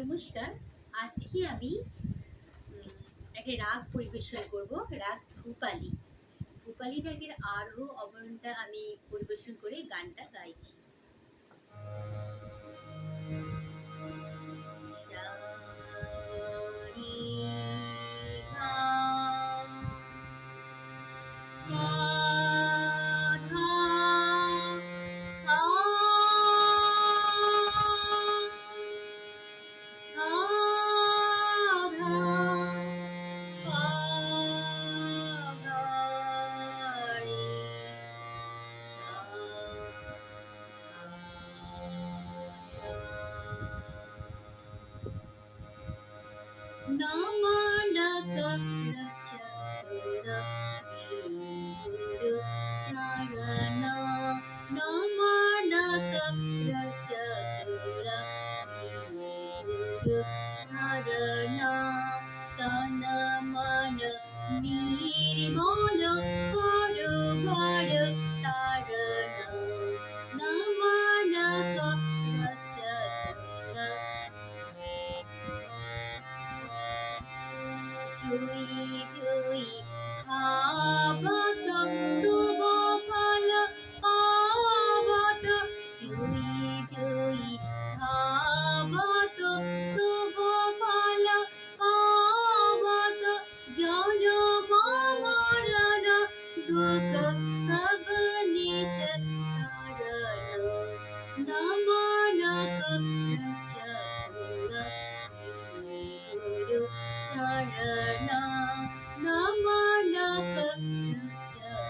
নমস্কার। আজকে আমি একটা রাগ পরিবেশন করব, রাগ ভূপালি ভূপালি রাগের আরও অবরণটা আমি পরিবেশন করে গানটা গাইছি। নমনক গুরু চরণ নমনক গুরু চরণ জুই জুই খাবত শুভ ফল পাবত জুই জুই খাবত শুভ ফল পাবত জনম মরণ দুঃখ সব নিত তারণ নমনক চতুর